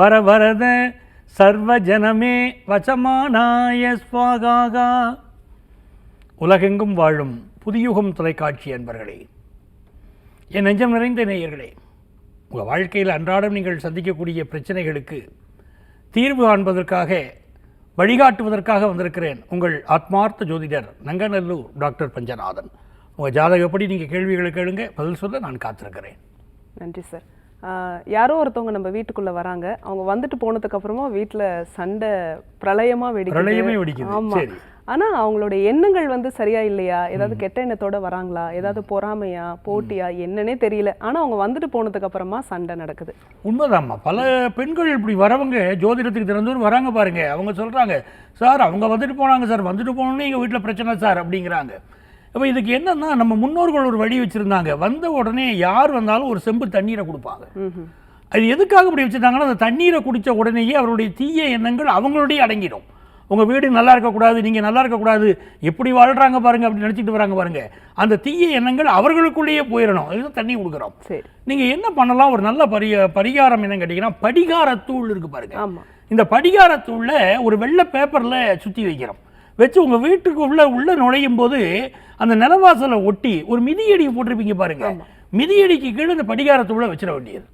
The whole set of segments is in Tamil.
வர வரத சர்வஜனமே வசமானாய ஸ்வாகாகா உலகெங்கும் வாழும் புதியுகம் தொலைக்காட்சி என்பர்களே என் நெஞ்சம் நிறைந்த நேயர்களே உங்கள் வாழ்க்கையில் அன்றாடம் நீங்கள் சந்திக்கக்கூடிய பிரச்சனைகளுக்கு தீர்வு காண்பதற்காக வழிகாட்டுவதற்காக வந்திருக்கிறேன் உங்கள் ஆத்மார்த்த ஜோதிடர் நங்கநல்லூர் டாக்டர் பஞ்சநாதன். உங்கள் ஜாதகப்படி நீங்கள் கேள்விகளை கேளுங்க. பதில் சொல்ல நான் காத்திருக்கிறேன். நன்றி சார். யாரோ ஒருத்தவங்க நம்ம வீட்டுக்குள்ள வராங்க. அவங்க வந்துட்டு போனதுக்கு அப்புறமா வீட்டுல சண்டை பிரளயமா வெடிக்குது. பிரளயமே வெடிக்குது. ஆமா. சரி. ஆனா அவங்களுடைய எண்ணங்கள் வந்து சரியா இல்லையா? ஏதாவது கெட்ட எண்ணத்தோட வராங்களா? ஏதாவது பொறாமையா? போட்டியா? என்னன்னே தெரியல. ஆனா அவங்க வந்துட்டு போனதுக்கு அப்புறமா சண்டை நடக்குது. உண்மைதாம்மா. பல பெண்கள் இப்படி வரவங்க ஜோதிடத்துக்கு திறந்தூர் வராங்க பாருங்க. அவங்க சொல்கிறாங்க சார் அவங்க வந்துட்டு போனாங்க சார். வந்துட்டு போனோன்னே எங்கள் வீட்டில் பிரச்சனை சார். அப்படிங்கிறாங்க. அப்போ இதுக்கு என்னன்னா நம்ம முன்னோர்கள் ஒரு வழி வச்சுருந்தாங்க. வந்த உடனே யார் வந்தாலும் ஒரு செம்பு தண்ணீரை கொடுப்பாங்க. அது எதுக்காக இப்படி வச்சுருந்தாங்கன்னா அந்த தண்ணீரை குடித்த உடனேயே அவருடைய தீய எண்ணங்கள் அவங்களுடைய அடங்கிடும். உங்கள் வீடு நல்லா இருக்கக்கூடாது நீங்கள் நல்லா இருக்கக்கூடாது எப்படி வாழ்கிறாங்க பாருங்க அப்படி நினச்சிட்டு வராங்க பாருங்க. அந்த தீய எண்ணங்கள் அவர்களுக்குள்ளேயே போயிடணும் அதுதான் தண்ணி கொடுக்குறோம். சரி. நீங்கள் என்ன பண்ணலாம்? ஒரு நல்ல பரிய பரிகாரம் என்னன்னு கேட்டிங்கன்னா படிகாரத்தூள் இருக்கு பாருங்க. ஆமா. இந்த படிகாரத்தூள்ல ஒரு வெள்ளை பேப்பரில் சுற்றி வைக்கிறோம். வச்சு உங்கள் வீட்டுக்கு உள்ள உள்ள நுழையும் போது அந்த நிலவாசலை ஒட்டி ஒரு மிதியடி போட்டிருப்பீங்க பாருங்க. மிதியடிக்கு கீழே இந்த படிகாரத்தூளை வச்சிட வேண்டியது.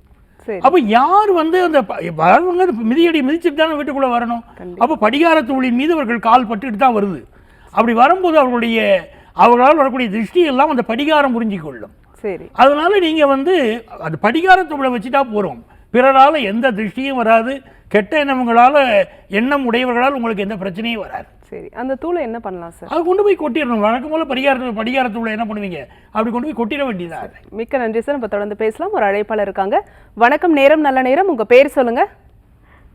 அப்போ யார் வந்து அந்த வரவங்க அந்த மிதியடி மிதிச்சுட்டு தானே வீட்டுக்குள்ளே வரணும்? அப்போ படிகாரத்தூளின் மீது அவர்கள் கால் பட்டுட்டு தான் வருது. அப்படி வரும்போது அவர்களுடைய அவர்களால் வரக்கூடிய திருஷ்டி எல்லாம் அந்த படிகாரம் புரிஞ்சு கொள்ளும். சரி. அதனால நீங்க வந்து அது படிகாரத்துக்குள்ள வச்சுட்டா போறோம். பிறரால எந்த திருஷ்டியும் வராது. கெட்ட எண்ணங்களால எண்ணம் உடையவர்களால் உங்களுக்கு எந்த பிரச்சனையும் வராது. சரி அந்த தூளை என்ன பண்ணலாம் சார் அது கொண்டு போய் கொட்டிடணும். வழக்கம் போல படிகாரத்து படிகாரத்துக்குள்ள என்ன பண்ணுவீங்க? அப்படி கொண்டு போய் கொட்டிட வேண்டியதா? மிக்க நன்றி சார் நம்ம தொடர்ந்து பேசலாம். ஒரு அழைப்பாளர் இருக்காங்க. வணக்கம் நேரம் நல்ல நேரம். உங்க பேர் சொல்லுங்க.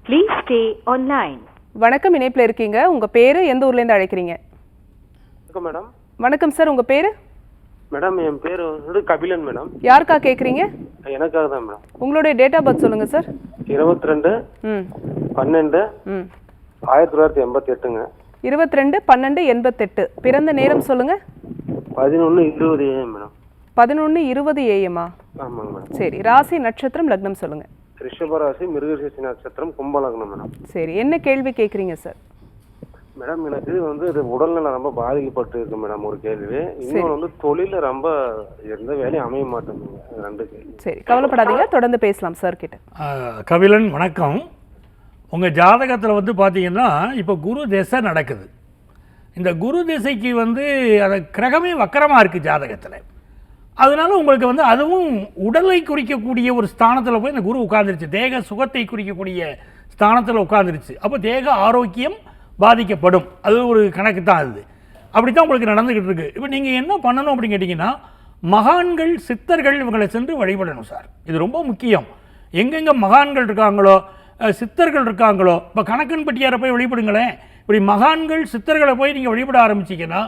Please stay online. வணக்கம் இணைப்புல இருக்கீங்க. உங்க பேரு எந்த ஊர்ல இருந்து அழைக்கிறீங்க? வணக்கம் மேடம் வணக்கம் சார் உங்க பேரு? மேடம் என் பேர் வந்து கபிலன் மேடம். யாருக்கா கேக்குறீங்க? எனக்காக தான் மேடம். உங்களுடைய டேட் ஆஃப் பர்த் சொல்லுங்க சார் இருபத்தி ரெண்டு பன்னெண்டு ஆயிரத்தி தொள்ளாயிரத்தி எண்பத்தி எட்டுங்க இருபத்தி ரெண்டு பன்னெண்டு எண்பத்தெட்டு. பிறந்த நேரம் சொல்லுங்க. பதினொன்று இருபது ஏஎம் மேடம். பதினொன்று இருபது ஏஎம்மா ஆமாங்க மேடம். சரி ராசி நட்சத்திரம் லக்னம் சொல்லுங்க. ரிஷபராசி மிருகசீசி நட்சத்திரம் கும்பலக்னம் மேடம். சரி என்ன கேள்வி கேட்குறீங்க சார் மேடம் எனக்கு வந்து இது உடல்நலம் ரொம்ப பாதிக்கப்பட்டு இருக்கு மேடம் ஒரு கேள்வி. இன்னொன்று வந்து தொழில ரொம்ப எந்த வேலையும் அமைய மாட்டேங்குங்க அது ரெண்டு கேள்வி சரி கவலைப்படாதீங்க. தொடர்ந்து பேசலாம் சார் கிட்ட. ஆஹ், கபிலன் வணக்கம். உங்க ஜாதகத்துல வந்து பாத்தீங்கன்னா இப்போ குரு திசை நடக்குது. இந்த குரு திசைக்கு வந்து அந்த கிரகமே வக்கரமா இருக்கு ஜாதகத்துல. அதனால உங்களுக்கு வந்து அதுவும் உடலை குறிக்கக்கூடிய ஒரு ஸ்தானத்துல போய் இந்த குரு உட்கார்ந்துருச்சு. தேக சுகத்தை குறிக்கக்கூடிய ஸ்தானத்துல உட்கார்ந்துருச்சு. அப்போ தேக ஆரோக்கியம் பாதிக்கப்படும். அது ஒரு கணக்கு தான் அது. அப்படி தான் உங்களுக்கு நடந்துக்கிட்டு இருக்கு இப்போ நீங்கள் என்ன பண்ணணும் அப்படின்னு கேட்டிங்கன்னா மகான்கள் சித்தர்கள் இவங்களை சென்று வழிபடணும் சார். இது ரொம்ப முக்கியம். எங்கெங்கே மகான்கள் இருக்காங்களோ சித்தர்கள் இருக்காங்களோ இப்போ கணக்கன் பட்டியாரை போய் வழிபடுங்களேன். இப்படி மகான்கள் சித்தர்களை போய் நீங்கள் வழிபட ஆரம்பிச்சீங்கன்னா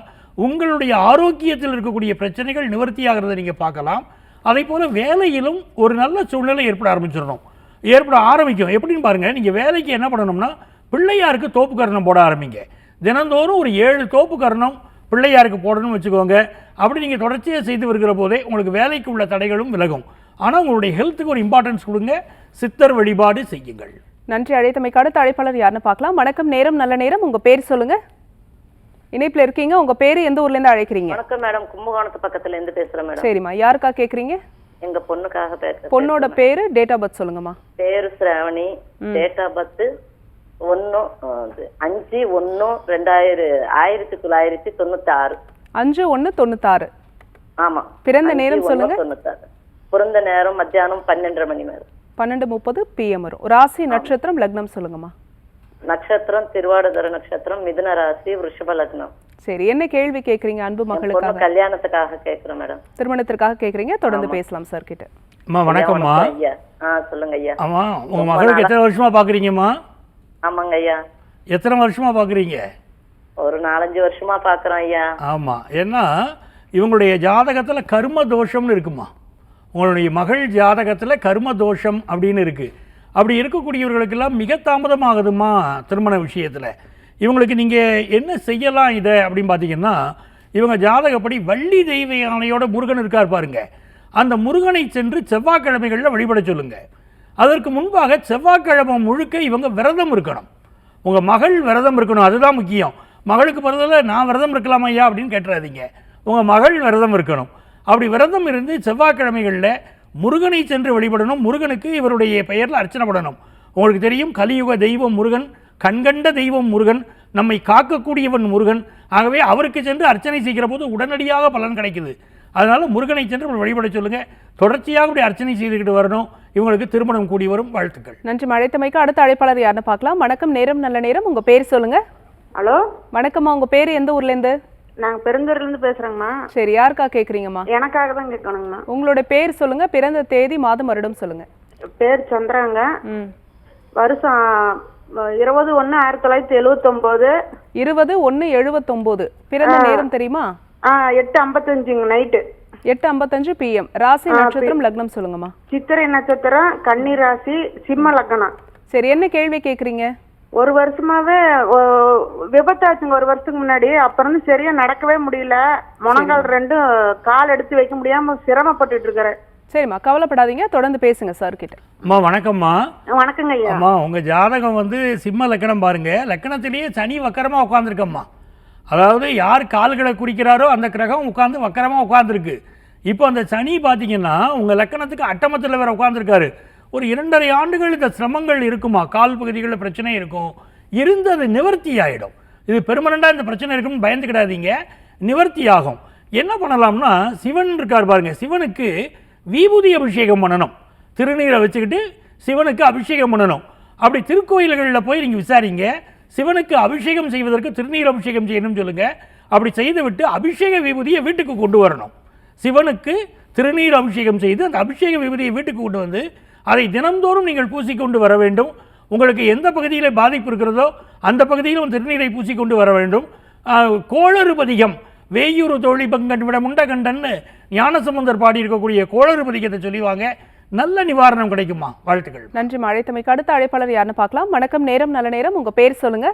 உங்களுடைய ஆரோக்கியத்தில் இருக்கக்கூடிய பிரச்சனைகள் நிவர்த்தியாகிறத நீங்கள் பார்க்கலாம். அதே போல் வேலையிலும் ஒரு நல்ல சூழ்நிலை ஏற்பட ஆரம்பிச்சிடணும். ஏற்பட ஆரம்பிக்கும். எப்படின்னு பாருங்கள் நீங்கள் வேலைக்கு என்ன பண்ணணும்னா பிள்ளையாருக்கு தோப்பு கரணம் போட ஆரம்பிங்க. தினந்தோறும் ஒரு ஏழு தோப்பு கரணம் பிள்ளையாருக்கு போடணும்னு வச்சுக்கோங்க. அப்படி நீங்கள் தொடர்ச்சியாக செய்து வருகிற போதே உங்களுக்கு வேலைக்கு உள்ள தடைகளும் விலகும். ஆனால் உங்களுடைய ஹெல்த்துக்கு ஒரு இம்பார்ட்டன்ஸ் கொடுங்க. சித்தர் வழிபாடு செய்யுங்கள். நன்றி. அழைத்தமைக்கு அடுத்த அழைப்பாளர் யாருன்னு பார்க்கலாம். வணக்கம் நேரம் நல்ல நேரம். உங்க பேர் சொல்லுங்க. இணைப்புல இருக்கீங்க. உங்க பேரு எந்த ஊர்ல இருந்து அழைக்கிறீங்க? வணக்கம் மேடம். கும்பகோணத்து பக்கத்துல இருந்து பேசுறேன் மேடம். சரிம்மா. யாருக்கா கேக்குறீங்க? எங்க பொண்ணுக்காக பேசுறேன். பொண்ணோட பேரு டேட் ஆஃப் பர்த் சொல்லுங்கம்மா. பேரு சிராவணி டேட் ஆஃப் பர்த் ஒன்னு அஞ்சு ஒன்னு ரெண்டாயிரம் ஆயிரத்தி தொள்ளாயிரத்தி தொண்ணூத்தி ஆறு அஞ்சு ஒன்று தொண்ணூத்தாறு. ஆமா. பிறந்த நேரம் சொல்லுங்க. தொண்ணூத்தாறு. பிறந்த நேரம் மத்தியானம் பன்னெண்டரை மணி நேரம். பன்னெண்டு முப்பது பிஎம் வரும். ராசி நட்சத்திரம் லக்னம் சொல்லுங்கம்மா. நட்சத்திரம் திருவாடுதுறை நட்சத்திரம் மிதுன ராசி விருஷப லக்னம். சரி என்ன கேள்வி கேக்குறீங்க அன்பு மகளுக்காக கல்யாணத்துக்காக கேக்குறேன் மேடம். திருமணத்திற்காக கேக்குறீங்க? தொடர்ந்து பேசலாம் சார் கிட்ட. அம்மா வணக்கம்மா. ஐயா. ஆ சொல்லுங்க ஐயா. ஆமா உங்க மகளுக்கு எத்தனை வருஷமா பாக்குறீங்கம்மா? ஆமாங்க ஐயா. எத்தனை வருஷமா பாக்குறீங்க? ஒரு நாலஞ்சு வருஷமா பாக்குறோம் ஐயா. ஆமா. ஏன்னா இவங்களுடைய ஜாதகத்துல கர்ம தோஷம்னு இருக்குமா? உங்களுடைய மகள் ஜாதகத்துல கர்ம தோஷம் அப்படின்னு இருக்கு. அப்படி இருக்கக்கூடியவர்களுக்கெல்லாம் மிக தாமதமாகுதுமா திருமண விஷயத்துல? இவங்களுக்கு நீங்க என்ன செய்யலாம் இதை அப்படின்னு பார்த்தீங்கன்னா இவங்க ஜாதகப்படி வள்ளி தெய்வ யானையோட முருகன் இருக்கார் பாருங்க. அந்த முருகனை சென்று செவ்வாய்க்கிழமைகளில் வழிபட சொல்லுங்க. அதற்கு முன்பாக செவ்வாய்க்கிழமை முழுக்க இவங்க விரதம் இருக்கணும். உங்கள் மகள் விரதம் இருக்கணும் அதுதான் முக்கியம். மகளுக்கு பதிலாக நான் விரதம் இருக்கலாமா ஐயா அப்படின்னு கேட்டுறாதீங்க. உங்கள் மகள் விரதம் இருக்கணும். அப்படி விரதம் இருந்து செவ்வாய்க்கிழமைகளில் முருகனை சென்று வழிபடணும். முருகனுக்கு இவருடைய பெயரில் அர்ச்சனை பண்ணணும். உங்களுக்கு தெரியும் கலியுக தெய்வம் முருகன் கண்கண்ட தெய்வம் முருகன் நம்மை காக்கக்கூடியவன் முருகன். ஆகவே அவருக்கு சென்று அர்ச்சனை செய்கிற போது உடனடியாக பலன் கிடைக்குது. அதனால முருகனை சென்று வழிபட சொல்லுங்க. தொடர்ச்சியாக இப்படி அர்ச்சனை செய்துக்கிட்டு வரணும். இவங்களுக்கு திருமணம் கூடி வரும். வாழ்த்துக்கள். நன்றி மழைத்தமைக்கு அடுத்த அழைப்பாளர் யாருன்னு பார்க்கலாம். வணக்கம் நேரம் நல்ல நேரம். உங்க பேர் சொல்லுங்க. ஹலோ? வணக்கம்மா. உங்க பேர் எந்த ஊர்ல இருந்து நாங்க பெருந்தூர்ல இருந்து பேசுறோங்கம்மா. சரி யாருக்கா கேக்குறீங்கம்மா? எனக்காக தான் கேட்கணுங்கம்மா. உங்களோட பேர் சொல்லுங்க. பிறந்த தேதி மாதம் வருடம் சொல்லுங்க. பேர் சந்திராங்க ம். வருஷம் இருபது ஒன்று ஆயிரத்தி தொள்ளாயிரத்தி எழுவத்தொம்போது. இருபது ஒன்று எழுபத்தொம்போது பிறந்த நேரம் தெரியுமா? எட்டு ஐம்பத்தஞ்சுங்க நைட்டு. எட்டு ஐம்பத்தஞ்சு பிஎம் ராசி நட்சத்திரம் லக்னம் சொல்லுங்கம்மா. சித்திரை நட்சத்திரம் கன்னி ராசி சிம்ம லக்னம். சரி என்ன கேள்வி கேக்குறீங்க? ஒரு வருஷமாவே ஓ, விபத்தாச்சுங்க ஒரு வருஷத்துக்கு முன்னாடி. அப்புறம் இருந்து சரியா நடக்கவே முடியல. முழங்கால் ரெண்டும் கால் எடுத்து வைக்க முடியாம சிரமப்பட்டுட்டு இருக்கிறேன். சரிம்மா கவலைப்படாதீங்க. தொடர்ந்து பேசுங்க சார் கிட்ட. அம்மா வணக்கம்மா. வணக்கங்க ஐயா அம்மா உங்க ஜாதகம் வந்து சிம்ம லக்கணம் பாருங்க. லக்கணத்திலேயே சனி வக்கரமா உட்காந்துருக்கம்மா அதாவது யார் கால்களை குறிக்கிறாரோ அந்த கிரகம் உட்காந்து வக்கரமாக உட்காந்துருக்கு இப்போ அந்த சனி பார்த்தீங்கன்னா உங்கள் லக்கணத்துக்கு அட்டமத்தில் வேறு உட்காந்துருக்காரு ஒரு இரண்டரை ஆண்டுகள் இந்த சிரமங்கள் இருக்குமா? கால் பகுதிகளில் பிரச்சனை இருக்கும். இருந்து அது நிவர்த்தி ஆகிடும் இது பெருமனண்டாக இந்த பிரச்சனை இருக்குன்னு பயந்துக்கிடாதீங்க. நிவர்த்தி ஆகும். என்ன பண்ணலாம்னா சிவன் இருக்கார் பாருங்கள் சிவனுக்கு விபூதி அபிஷேகம் பண்ணணும். திருநீரை வச்சுக்கிட்டு சிவனுக்கு அபிஷேகம் பண்ணணும். அப்படி திருக்கோயில்களில் போய் நீங்கள் விசாரிங்க. சிவனுக்கு அபிஷேகம் செய்வதற்கு திருநீர் அபிஷேகம் செய்யணும்னு சொல்லுங்க. அப்படி செய்துவிட்டு அபிஷேக விபூதியை வீட்டுக்கு கொண்டு வரணும். சிவனுக்கு திருநீர் அபிஷேகம் செய்து அந்த அபிஷேக விபூதியை வீட்டுக்கு கொண்டு வந்து அதை தினம்தோறும் நீங்கள் பூசிக்கொண்டு வர வேண்டும். உங்களுக்கு எந்த பகுதியில் பாதிப்பு இருக்கிறதோ அந்த பகுதியிலும் திருநீரை பூசிக்கொண்டு வர வேண்டும். கோளறுபதிகம் வேயூர் தோழி பங்கன் விட முண்டகண்டன்னு ஞானசமுந்தர் பாடியிருக்கக்கூடிய கோளறுபதிகத்தை சொல்லிவாங்க. நல்ல நிவாரணம் கிடைக்குமா? வாழ்த்துக்கள். நன்றி மழைத்தமைக்கு அடுத்த அழைப்பாளர் யாருன்னு பார்க்கலாம். வணக்கம் நேரம் நல்ல நேரம். உங்க பேர் சொல்லுங்க.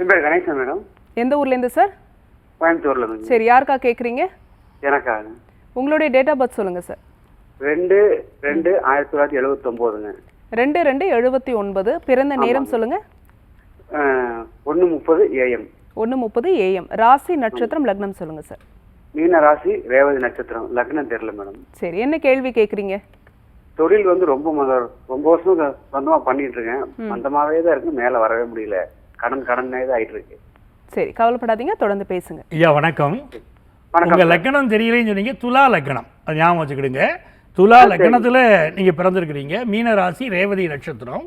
என் பேர் கணேசன் மேடம். எந்த ஊர்ல இருந்து சார்? கோயம்புத்தூர்ல இருந்து. சரி யாருக்கா கேக்குறீங்க? எனக்காக உங்களுடைய டேட் ஆஃப் பர்த் சொல்லுங்க சார் ரெண்டு ரெண்டு ஆயிரத்தி தொள்ளாயிரத்தி எழுபத்தொம்போதுங்க ரெண்டு ரெண்டு எழுபத்தி ஒன்பது. பிறந்த நேரம் சொல்லுங்க. ஒன்று முப்பது ஏஎம். ஒன்று முப்பது ஏஎம். ராசி நட்சத்திரம் லக்னம் சொல்லுங்க சார் மீன ராசி ரேவதி நட்சத்திரம். லக்னம் தெரியல மேடம். சரி என்ன கேள்வி கேக்குறீங்க? தொழில் வந்து ரொம்ப ரொம்ப வருஷம் சொந்தமா பண்ணிட்டு இருக்கேன் மந்தமாவே தான் இருக்கு மேல வரவே முடியல. கடன் கடனே தான் ஆயிட்டு இருக்கு. சரி கவலைப்படாதீங்க தொடர்ந்து பேசுங்க. ஐயா வணக்கம். வணக்கம் உங்க. லக்கணம் தெரியலைன்னு சொன்னீங்க துலா லக்கணம். அது ஞாபகம் வச்சுக்கிடுங்க. துலா லக்கணத்துல நீங்க பிறந்திருக்கிறீங்க. மீன ராசி ரேவதி நட்சத்திரம்.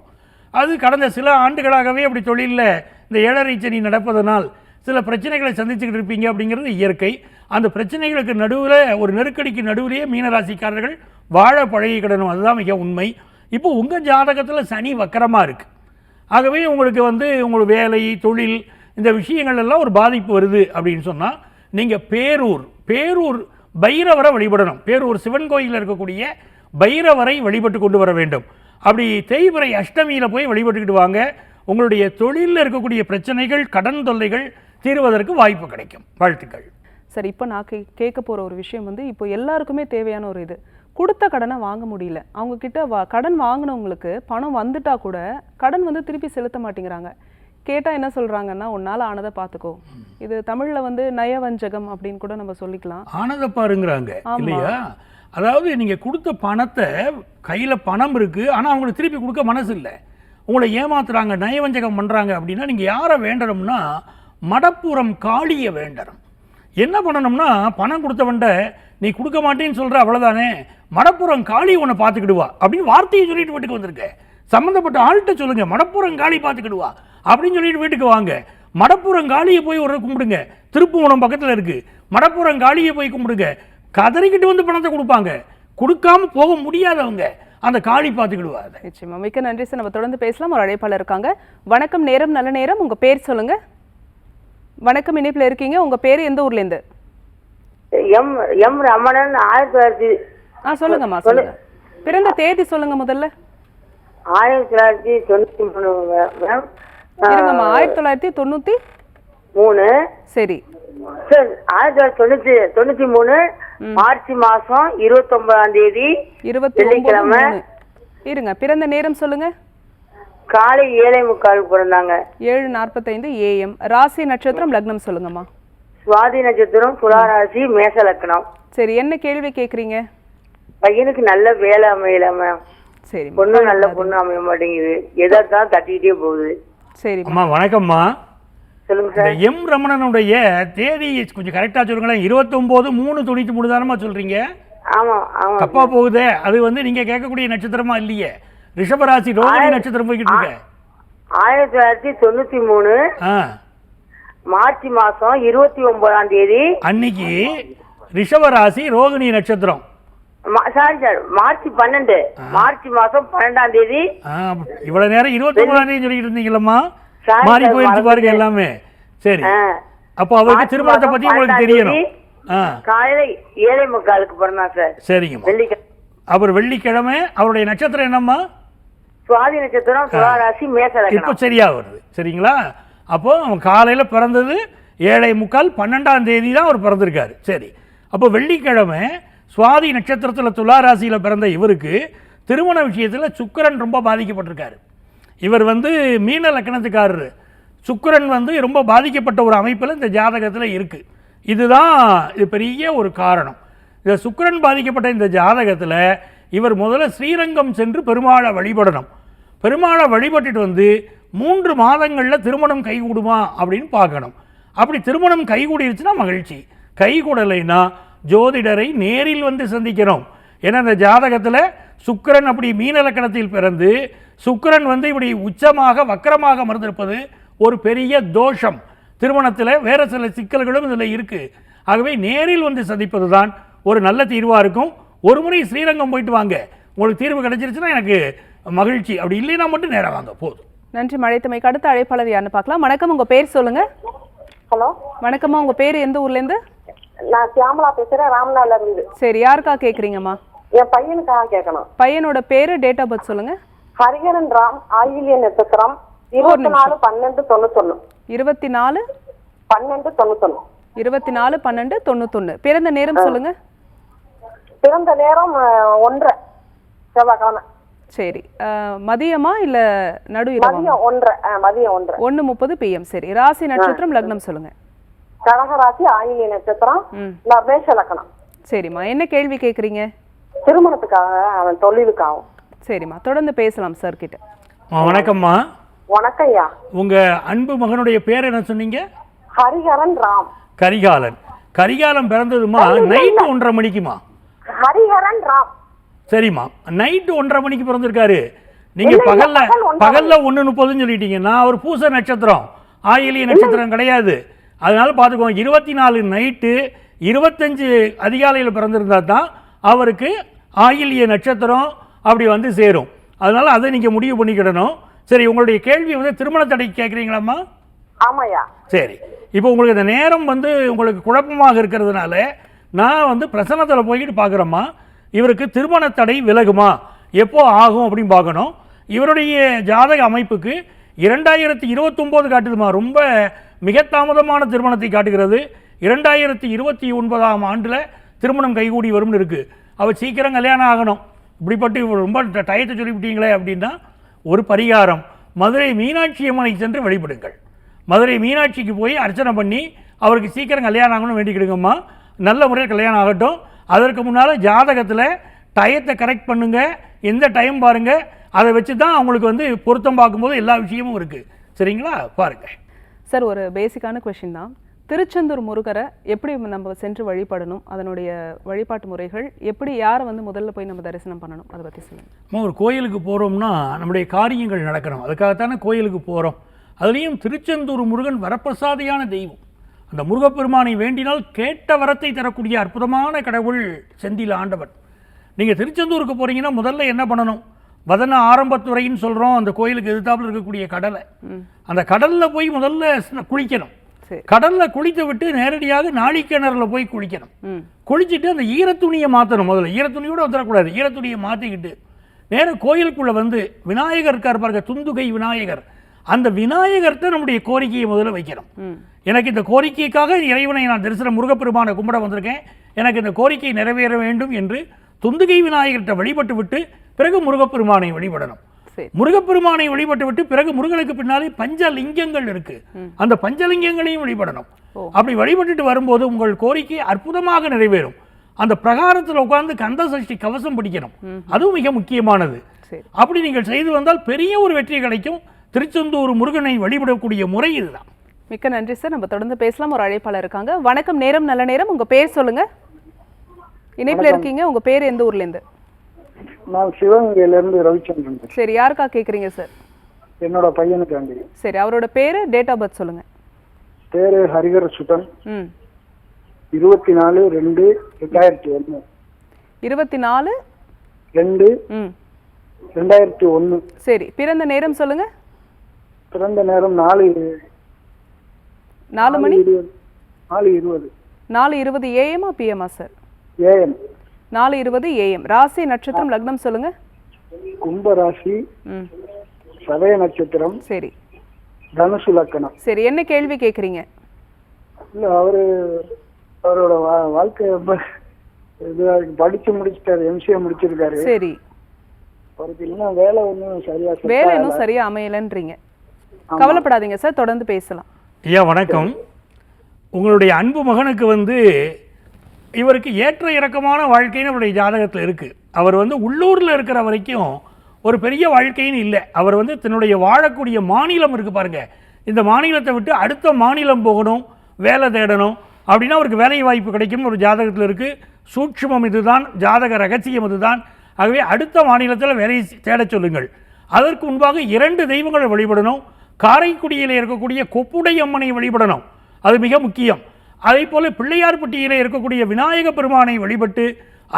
அது கடந்த சில ஆண்டுகளாகவே அப்படி தொழிலில் இந்த ஏழரை சனி நடப்பதனால் சில பிரச்சனைகளை சந்திச்சுக்கிட்டு இருப்பீங்க அப்படிங்கிறது இயற்கை. அந்த பிரச்சனைகளுக்கு நடுவில் ஒரு நெருக்கடிக்கு நடுவிலேயே மீனராசிக்காரர்கள் வாழ பழகிக்கிடணும். அதுதான் மிக உண்மை. இப்போ உங்கள் ஜாதகத்தில் சனி வக்கரமாக இருக்குது ஆகவே உங்களுக்கு வந்து உங்களுக்கு வேலை தொழில் இந்த விஷயங்கள் எல்லாம் ஒரு பாதிப்பு வருது அப்படின்னு சொன்னால் நீங்கள் பேரூர் பேரூர் பைரவரை வழிபடணும். பேரூர் சிவன் கோயிலில் இருக்கக்கூடிய பைரவரை வழிபட்டு கொண்டு வர வேண்டும். அப்படி தேய்பிறை அஷ்டமியில் போய் வழிபட்டுக்கிட்டு வாங்க. உங்களுடைய தொழிலில் இருக்கக்கூடிய பிரச்சனைகள் கடன் தொல்லைகள் தீர்வதற்கு வாய்ப்பு கிடைக்கும். வாழ்த்துக்கள். சரி இப்போ நான் கே கேட்க போகிற ஒரு விஷயம் வந்து இப்போ எல்லாருக்குமே தேவையான ஒரு இது. கொடுத்த கடனை வாங்க முடியல. அவங்க கிட்ட வா கடன் வாங்கினவங்களுக்கு பணம் வந்துட்டா கூட கடன் வந்து திருப்பி செலுத்த மாட்டேங்கிறாங்க. கேட்டால் என்ன சொல்கிறாங்கன்னா உன்னால் ஆனதை பார்த்துக்கோ இது தமிழில் வந்து நயவஞ்சகம் அப்படின்னு கூட நம்ம சொல்லிக்கலாம். ஆனதை பாருங்கிறாங்க இல்லையா? அதாவது நீங்கள் கொடுத்த பணத்தை கையில் பணம் இருக்குது ஆனால் அவங்களுக்கு திருப்பி கொடுக்க மனசு இல்லை. உங்களை ஏமாத்துறாங்க நயவஞ்சகம் பண்ணுறாங்க அப்படின்னா நீங்கள் யாரை வேண்டணும்னா மடப்புறம் காளியை வேண்டணும் என்ன பண்ணணும்னா பணம் கொடுத்தவன்ட நீ கொடுக்க மாட்டேன்னு சொல்கிற அவ்வளோதானே மடப்புறம் காளி உன்னை பார்த்துக்கிடுவா. அப்படின்னு வார்த்தையை சொல்லிட்டு வீட்டுக்கு வந்திருக்கேன் சம்மந்தப்பட்ட ஆள்கிட்ட சொல்லுங்கள் மடப்புறம் காளி பார்த்துக்கிடுவா. அப்படின்னு சொல்லிட்டு வீட்டுக்கு வாங்க. மடப்புறம் காளியை போய் ஒரு கும்பிடுங்க. திருப்புவனம் பக்கத்தில் இருக்குது மடப்புறம் காளியை போய் கும்பிடுங்க. கதறிக்கிட்டு வந்து பணத்தை கொடுப்பாங்க. கொடுக்காம போக முடியாதவங்க. அந்த காளி பார்த்துக்கிடுவா நிச்சயமா. மிக்க நன்றி சார். நம்ம தொடர்ந்து பேசலாம். ஒரு அழைப்பாளர் இருக்காங்க. வணக்கம் நேரம் நல்ல நேரம். உங்கள் பேர் சொல்லுங்கள் வணக்கம் இணைப்புல இருக்கீங்க. உங்க பேர் எந்த ஊர்ல இருந்து எம் எம் ரமணன் ஆயிரத்தி தொள்ளாயிரத்தி ஆ சொல்லுங்கம்மா சொல்லுங்க. பிறந்த தேதி சொல்லுங்க முதல்ல. ஆயிரத்தி தொள்ளாயிரத்தி தொண்ணூத்தி மூணு மேம். இருங்கம்மா ஆயிரத்தி தொள்ளாயிரத்தி தொண்ணூத்தி மூணு. சரி. சார் ஆயிரத்தி தொள்ளாயிரத்தி தொண்ணூத்தி தொண்ணூத்தி மூணு மார்ச் மாசம் இருபத்தி ஒன்பதாம் தேதி இருபத்தி வெள்ளிக்கிழமை. இருங்க பிறந்த நேரம் சொல்லுங்க. காலை ஏழை முக்காலுக்கு பிறந்தாங்க. ஏழு நாற்பத்தைந்து ஏஎம் ராசி நட்சத்திரம் லக்னம் சொல்லுங்கம்மா. சுவாதி நட்சத்திரம் துளாராசி மேச லக்னம். சரி என்ன கேள்வி கேக்குறீங்க? பையனுக்கு நல்ல வேலை அமையல மேம். சரி பொண்ணு நல்ல பொண்ணு அமைய மாட்டேங்குது. எதான் தட்டிக்கிட்டே போகுது. சரி. அம்மா வணக்கம்மா. சொல்லுங்க இந்த சார். எம் ரமணனுடைய தேதி கொஞ்சம் கரெக்டாக சொல்லுங்களேன். இருபத்தொம்போது மூணு தொண்ணூற்றி மூணு தானமா சொல்கிறீங்க ஆமா ஆமா. தப்பா போகுதே. அது வந்து நீங்க கேட்கக்கூடிய நட்சத்திரமா இல்லையே. ரிஷபராசி ரோகிணி நட்சத்திரம் போய்கிட்டு இருக்க. ஆயிரத்தி தொள்ளாயிரத்தி தொண்ணூத்தி மூணு மார்ச் மாசம் இருபத்தி ஒன்பதாம் தேதி. அன்னைக்கு ரிஷபராசி ரோகிணி நட்சத்திரம். சாரி சார் மார்ச் பன்னெண்டு. மார்ச் மாசம் பன்னெண்டாம் தேதி. இவ்வளவு நேரம் இருபத்தி ஒன்பதாம் தேதி சொல்லிட்டு இருந்தீங்களம்மா? மாறி சார், போயிடுச்சு பாருங்க. எல்லாமே. சரி. அப்போ அவருக்கு திருமணத்தை பத்தி உங்களுக்கு தெரியணும். காலையில ஏழை முக்காலுக்கு பிறந்தான் சார் சரிங்கம்மா. வெள்ளிக்கிழமை. அவர் வெள்ளிக்கிழமை அவருடைய நட்சத்திரம் என்னம்மா? சுவாதி நட்சத்திரம் துளாராசி மேச இப்போ சரியா வருது. சரிங்களா? அப்போ அவன் காலையில் பிறந்தது ஏழை முக்கால் பன்னெண்டாம் தேதி தான் அவர் பிறந்திருக்காரு. சரி. அப்போ வெள்ளிக்கிழமை சுவாதி நட்சத்திரத்தில் துளாராசியில் பிறந்த இவருக்கு திருமண விஷயத்தில் சுக்கிரன் ரொம்ப பாதிக்கப்பட்டிருக்காரு. இவர் வந்து மீன லக்கணத்துக்காரரு. சுக்கிரன் வந்து ரொம்ப பாதிக்கப்பட்ட ஒரு அமைப்பில் இந்த ஜாதகத்தில் இருக்குது இதுதான் இது பெரிய ஒரு காரணம். இந்த சுக்கிரன் பாதிக்கப்பட்ட இந்த ஜாதகத்தில் இவர் முதல்ல ஸ்ரீரங்கம் சென்று பெருமாளை வழிபடணும். பெருமாளை வழிபட்டுட்டு வந்து மூன்று மாதங்களில் திருமணம் கைகூடுமா அப்படின்னு பார்க்கணும். அப்படி திருமணம் கைகூடிருச்சுன்னா மகிழ்ச்சி. கைகூடலைன்னா ஜோதிடரை நேரில் வந்து சந்திக்கிறோம். ஏன்னா இந்த ஜாதகத்தில் சுக்கரன் அப்படி மீனலக்கணத்தில் பிறந்து சுக்கரன் வந்து இப்படி உச்சமாக வக்கரமாக மறந்திருப்பது ஒரு பெரிய தோஷம். திருமணத்தில் வேறு சில சிக்கல்களும் இதில் இருக்குது ஆகவே நேரில் வந்து சந்திப்பது தான் ஒரு நல்ல தீர்வாக இருக்கும். ஒரு முறை ஸ்ரீரங்கம் போயிட்டு வாங்க. உங்களுக்கு தீர்வு கிடைச்சிருச்சுன்னா எனக்கு மகிழ்ச்சி அப்படி இல்லைன்னா மட்டும் நேராக வாங்க போதும். நன்றி மழைத்தமைக்கு அடுத்த அழைப்பாளர் யாருன்னு பார்க்கலாம். வணக்கம் உங்க பேர் சொல்லுங்க. ஹலோ? வணக்கம்மா உங்க பேர் எந்த ஊர்ல இருந்து நான் சியாமலா பேசுறேன் ராம்நாள்ல இருந்து. சரி யாருக்கா கேக்குறீங்கம்மா? என் பையனுக்காக கேட்கணும். பையனோட பேரு டேட் ஆஃப் பர்த் சொல்லுங்க. ஹரிகரன் ராம் ஆயில்ய நட்சத்திரம் இருபத்தி நாலு பன்னெண்டு தொண்ணூத்தொன்னு. இருபத்தி நாலு பன்னெண்டு தொண்ணூத்தொன்னு. இருபத்தி நாலு பன்னெண்டு தொண்ணூத்தொன்னு. பிறந்த நேரம் சொல்லுங்க. பிறந்த நேரம் ஒன்றரை. செவ்வாய்க்கிழமை. சரி. மதியமா இல்ல நடு மதியம் ஒன்றரை மதியம் ஒன்றரை ஒன்னு முப்பது பிஎம் சரி. ராசி நட்சத்திரம் லக்னம் சொல்லுங்க. கடகராசி ஆயில்ய நட்சத்திரம் மேஷ லக்கணம் சரிம்மா. என்ன கேள்வி கேக்குறீங்க? திருமணத்துக்காக அவன் தொழிலுக்காகும் சரிம்மா. தொடர்ந்து பேசலாம் சார் கிட்ட. வணக்கம்மா. வணக்கம் ஐயா உங்கள் அன்பு மகனுடைய பேர் என்ன சொன்னீங்க? ஹரிஹரன் ராம். கரிகாலன். கரிகாலம் பிறந்ததுமா? நைட்டு ஒன்றரை மணிக்குமா? ஹரிஹரன் ராம். சரிம்மா. நைட்டு ஒன்றரை மணிக்கு பிறந்திருக்காரு. நீங்க இல்ல, இல்ல, பகல்ல பகல்ல ஒன்று முப்பதுன்னு சொல்லிட்டீங்க. நான் ஒரு பூச நட்சத்திரம். ஆயிலிய நட்சத்திரம் கிடையாது. அதனால பார்த்துக்கோங்க இருபத்தி நாலு நைட்டு இருபத்தஞ்சு அதிகாலையில் பிறந்திருந்தா தான் அவருக்கு ஆயிலிய நட்சத்திரம் அப்படி வந்து சேரும். அதனால அதை நீங்கள் முடிவு பண்ணிக்கிடணும். சரி உங்களுடைய கேள்வி வந்து திருமண தடைக்கு கேட்குறீங்களாம்மா? ஆமாய்யா. சரி. இப்போ உங்களுக்கு இந்த நேரம் வந்து உங்களுக்கு குழப்பமாக இருக்கிறதுனால நான் வந்து பிரசன்னத்தில் போய்கிட்டு பார்க்குறேம்மா. இவருக்கு திருமண தடை விலகுமா? எப்போ ஆகும் அப்படின்னு பார்க்கணும். இவருடைய ஜாதக அமைப்புக்கு இரண்டாயிரத்தி இருபத்தொம்போது காட்டுதுமா? ரொம்ப மிக தாமதமான திருமணத்தை காட்டுகிறது. இரண்டாயிரத்தி இருபத்தி ஒன்பதாம் ஆண்டில் திருமணம் கைகூடி வரும்னு இருக்குது அவர் சீக்கிரம் கல்யாணம் ஆகணும். இப்படிப்பட்டு இவர் ரொம்ப டயத்தை சொல்லிவிட்டீங்களே அப்படின்னா ஒரு பரிகாரம். மதுரை மீனாட்சி அம்மனை சென்று வழிபடுங்கள். மதுரை மீனாட்சிக்கு போய் அர்ச்சனை பண்ணி அவருக்கு சீக்கிரம் கல்யாணம் ஆகணும்னு வேண்டிக்கிடுங்கம்மா. நல்ல முறையில் கல்யாணம் ஆகட்டும். அதற்கு முன்னால் ஜாதகத்தில் டயத்தை கரெக்ட் பண்ணுங்க எந்த டைம் பாருங்க அதை வச்சு தான் அவங்களுக்கு வந்து பொருத்தம் பார்க்கும்போது எல்லா விஷயமும் இருக்குது சரிங்களா? பாருங்கள் சார் ஒரு பேசிக்கான கொஷின் தான். திருச்செந்தூர் முருகரை எப்படி நம்ம சென்று வழிபடணும்? அதனுடைய வழிபாட்டு முறைகள் எப்படி யாரை வந்து முதல்ல போய் நம்ம தரிசனம் பண்ணணும்? அதை பற்றி சொல்லுங்கள் ஒரு கோயிலுக்கு போகிறோம்னா நம்முடைய காரியங்கள் நடக்கணும். அதுக்காகத்தானே கோயிலுக்கு போகிறோம் அதுலேயும் திருச்செந்தூர் முருகன் வரப்பிரசாதியான தெய்வம். அந்த முருகப்பெருமானை வேண்டினால் கேட்ட வரத்தை தரக்கூடிய அற்புதமான கடவுள் செந்தில் ஆண்டவன். நீங்கள் திருச்செந்தூருக்கு போகிறீங்கன்னா முதல்ல என்ன பண்ணணும்? வதன ஆரம்பத்துறைன்னு சொல்கிறோம் அந்த கோயிலுக்கு எதிர்த்தாப்புல இருக்கக்கூடிய கடலை. அந்த கடலில் போய் முதல்ல குளிக்கணும். கடலில் குளித்து விட்டு நேரடியாக நாழிக்கிணறுல போய் குளிக்கணும். குளிச்சுட்டு அந்த ஈரத்துணியை மாற்றணும் முதல்ல ஈரத்துணியோட வந்துடக்கூடாது. ஈரத்துணியை மாற்றிக்கிட்டு நேரா கோயிலுக்குள்ளே வந்து விநாயகர் இருக்கார் பாருங்க. துந்துகை விநாயகர். அந்த விநாயகர்கிட்ட நம்முடைய கோரிக்கையை முதல்ல வைக்கணும். எனக்கு இந்த கோரிக்கைக்காக இறைவனை நான் தரிசனம் முருகப்பெருமானை கும்பிட வந்திருக்கேன். எனக்கு இந்த கோரிக்கை நிறைவேற வேண்டும் என்று துந்துகை விநாயகர்கிட்ட வழிபட்டு விட்டு பிறகு முருகப்பெருமானை வழிபடணும். முருகப்பெருமானை வழிபட்டு விட்டு பிறகு முருகனுக்கு பின்னாலே பஞ்சலிங்கங்கள் இருக்கு. அந்த பஞ்சலிங்கங்களையும் வழிபடணும். அப்படி வழிபட்டுட்டு வரும்போது உங்கள் கோரிக்கை அற்புதமாக நிறைவேறும். அந்த பிரகாரத்தில் உட்கார்ந்து கந்த சஷ்டி கவசம் பிடிக்கணும். அதுவும் மிக முக்கியமானது. அப்படி நீங்கள் செய்து வந்தால் பெரிய ஒரு வெற்றி கிடைக்கும். திருச்செந்தூர் முருகனை வழிபடக்கூடிய முறை இதுதான். மிக்க நன்றி சார். நம்ம தொடர்ந்து பேசலாம். ஒரு அழைப்பாளர் இருக்காங்க. வணக்கம் நேரம் நல்ல நேரம். உங்க பேர் சொல்லுங்க. இணைப்புல இருக்கீங்க. உங்க பேர் எந்த ஊர்ல இருந்து? நான் சிவகங்கையில இருந்து ரவிச்சந்திரன். சரி யாருக்கா கேக்குறீங்க சார்? என்னோட பையனுக்காண்டி சரி அவரோட பேரு டேட் ஆஃப் பர்த் சொல்லுங்க. பேரு ஹரிஹர சுதன் ம். இருபத்தி நாலு ரெண்டு ரெண்டாயிரத்தி ஒண்ணு இருபத்தி நாலு ரெண்டு ம். ரெண்டாயிரத்தி ஒண்ணு சரி பிறந்த நேரம் சொல்லுங்க. பிறந்த நேரம் நாலு நாலு மணி? நாலு இருபது. நாலு இருபது. ஏஎம்மா பிஎம்மா சார்? ஏஎம். நாலு இருபது ஏஎம். ராசி நட்சத்திரம் லக்னம் சொல்லுங்க. கும்பராசி ம். சதய நட்சத்திரம் சரி. தனுசு லக்கணம். சரி என்ன கேள்வி கேக்குறீங்க இல்ல அவரு அவரோட வா- வாழ்க்கை இருக்கு. படிச்சு முடிச்சிட்டாரு எம்சிஏ முடிச்சிருக்காரு. சரி. அவருக்கு இன்னும் வேலை ஒன்றும் சரியா வேலை. இன்னும் சரியா அமையலன்றீங்க. கவலைப்படாதீங்க சார் தொடர்ந்து பேசலாம். ஐயா வணக்கம். உங்களுடைய அன்பு மகனுக்கு வந்து இவருக்கு ஏற்ற இறக்கமான வாழ்க்கைன்னு அவருடைய ஜாதகத்தில் இருக்குது அவர் வந்து உள்ளூரில் இருக்கிற வரைக்கும் ஒரு பெரிய வாழ்க்கைன்னு இல்லை. அவர் வந்து தன்னுடைய வாழக்கூடிய மாநிலம் இருக்குது பாருங்க. இந்த மாநிலத்தை விட்டு அடுத்த மாநிலம் போகணும் வேலை தேடணும் அப்படின்னா அவருக்கு வேலை வாய்ப்பு கிடைக்கும்னு ஒரு ஜாதகத்தில் இருக்குது சூட்சுமம் இதுதான் ஜாதக ரகசியம் இதுதான். ஆகவே அடுத்த மாநிலத்தில் வேலை தேடச் சொல்லுங்கள். அதற்கு முன்பாக இரண்டு தெய்வங்களை வழிபடணும். காரைக்குடியில் இருக்கக்கூடிய கொப்புடை அம்மனை வழிபடணும். அது மிக முக்கியம். அதே போல பிள்ளையார்பட்டியிலே இருக்கக்கூடிய விநாயக பெருமானை வழிபட்டு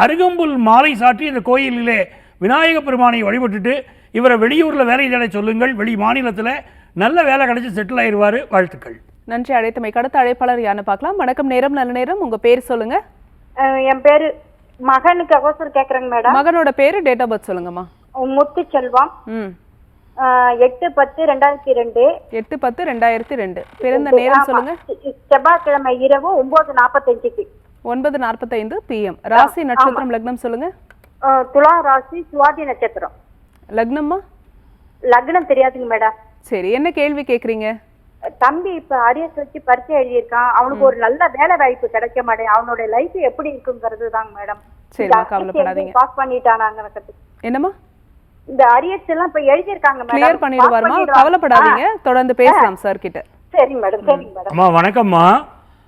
அருகம்புல் மாலை சாற்றி இந்த கோயிலிலே விநாயக பெருமானை வழிபட்டுட்டு இவரை வெளியூரில் வேலை தேட சொல்லுங்கள். வெளி மாநிலத்தில் நல்ல வேலை கிடைச்சி செட்டில் ஆயிடுவார் வாழ்த்துக்கள். நன்றி அழைத்தமைக்கு. அடுத்த அழைப்பாளர் யாருன்னு பார்க்கலாம். வணக்கம் நேரம் நல்ல நேரம். உங்க பேர் சொல்லுங்க. என் பேரு மகனுக்கு அவசரம் கேக்குறேங்க மேடம். மகனோட பேரு டேட் ஆஃப் பர்த் சொல்லுங்கம்மா. முத்து செல்வம் எட்டு பத்து ரெண்டாயிரத்தி ரெண்டு. எட்டு பத்து ரெண்டாயிரத்தி ரெண்டு. பிறந்த நேரம் சொல்லுங்க. செவ்வாய்க்கிழமை இரவு ஒன்பது நாற்பத்தஞ்சுக்கு. ஒன்பது நாற்பத்தைந்து பிஎம் ராசி நட்சத்திரம் லக்னம் சொல்லுங்க. துலா ராசி சுவாதி நட்சத்திரம். லக்னம்மா? லக்னம் தெரியாதுங்க மேடம். சரி என்ன கேள்வி கேக்குறீங்க? தம்பி இப்ப அரியஸ் வச்சு பரீட்சை எழுதியிருக்கான். அவனுக்கு ஒரு நல்ல வேலை வாய்ப்பு கிடைக்க மாட்டேன். அவனோட லைஃப் எப்படி இருக்குங்கிறது தாங்க மேடம் சரிம்மா, கவலைப்படாதீங்க. பாஸ் பண்ணிட்டானாங்க. என்னம்மா? இந்த அரியர்ஸ் எல்லாம் இப்ப எழுதியிருக்காங்க மேடம் கிளியர் பண்ணிடுவாருமா? கவலைப்படாதீங்க. தொடர்ந்து பேசலாம் சார் கிட்ட. சரிங்க மேடம் சரிங்க மேடம் அம்மா வணக்கம்மா.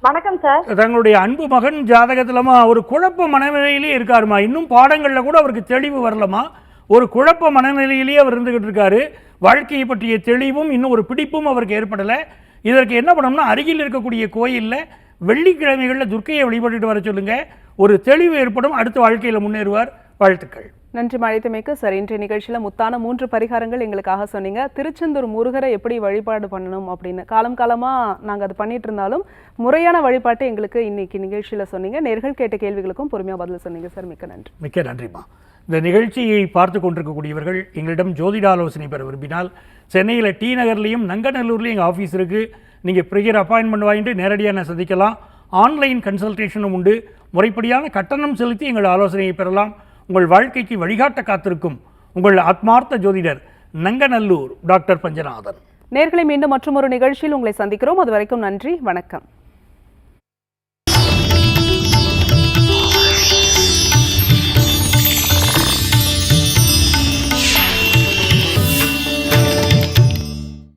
வணக்கம் சார் தங்களுடைய அன்பு மகன் ஜாதகத்திலமா ஒரு குழப்ப மனநிலையிலே இருக்காருமா இன்னும் பாடங்களில் கூட அவருக்கு தெளிவு வரலமா ஒரு குழப்ப மனநிலையிலேயே அவர் இருந்துகிட்டு இருக்காரு. வாழ்க்கையை பற்றிய தெளிவும் இன்னும் ஒரு பிடிப்பும் அவருக்கு ஏற்படலை. இதற்கு என்ன பண்ணணும்னா அருகில் இருக்கக்கூடிய கோயிலில் வெள்ளிக்கிழமைகளில் துர்க்கையை வழிபட்டுட்டு வர சொல்லுங்க. ஒரு தெளிவு ஏற்படும். அடுத்த வாழ்க்கையில் முன்னேறுவார். வாழ்த்துக்கள். நன்றி மழைத்தமைக்கு சார். இன்றைய நிகழ்ச்சியில் முத்தான மூன்று பரிகாரங்கள் எங்களுக்காக சொன்னீங்க. திருச்செந்தூர் முருகரை எப்படி வழிபாடு பண்ணணும் அப்படின்னு. காலம் காலமாக நாங்கள் அது பண்ணிட்டு இருந்தாலும் முறையான வழிபாட்டை எங்களுக்கு இன்னைக்கு நிகழ்ச்சியில் சொன்னீங்க. நேர்கள் கேட்ட கேள்விகளுக்கும் பொறுமையாக பதில் சொன்னீங்க. சார் மிக்க நன்றி. மிக்க நன்றிம்மா. இந்த நிகழ்ச்சியை பார்த்து கொண்டிருக்கக்கூடியவர்கள் எங்களிடம் ஜோதிட ஆலோசனை பெற விரும்பினால் சென்னையில் டி நகர்லேயும் நங்கநல்லூர்லேயும் எங்கள் ஆஃபீஸ் இருக்குது நீங்கள் ப்ரியர் அப்பாயின்மெண்ட் வாங்கிட்டு நேரடியாக நான் சந்திக்கலாம். ஆன்லைன் கன்சல்டேஷனும் உண்டு. முறைப்படியான கட்டணம் செலுத்தி எங்கள் ஆலோசனையை பெறலாம். உங்கள் வாழ்க்கைக்கு வழிகாட்ட காத்திருக்கும் உங்கள் ஆத்மார்த்த ஜோதிடர் நங்கநல்லூர் டாக்டர் பஞ்சநாதன். நேர்களை மீண்டும் மற்றும் ஒரு நிகழ்ச்சியில் உங்களை சந்திக்கிறோம். அது வரைக்கும் நன்றி வணக்கம்.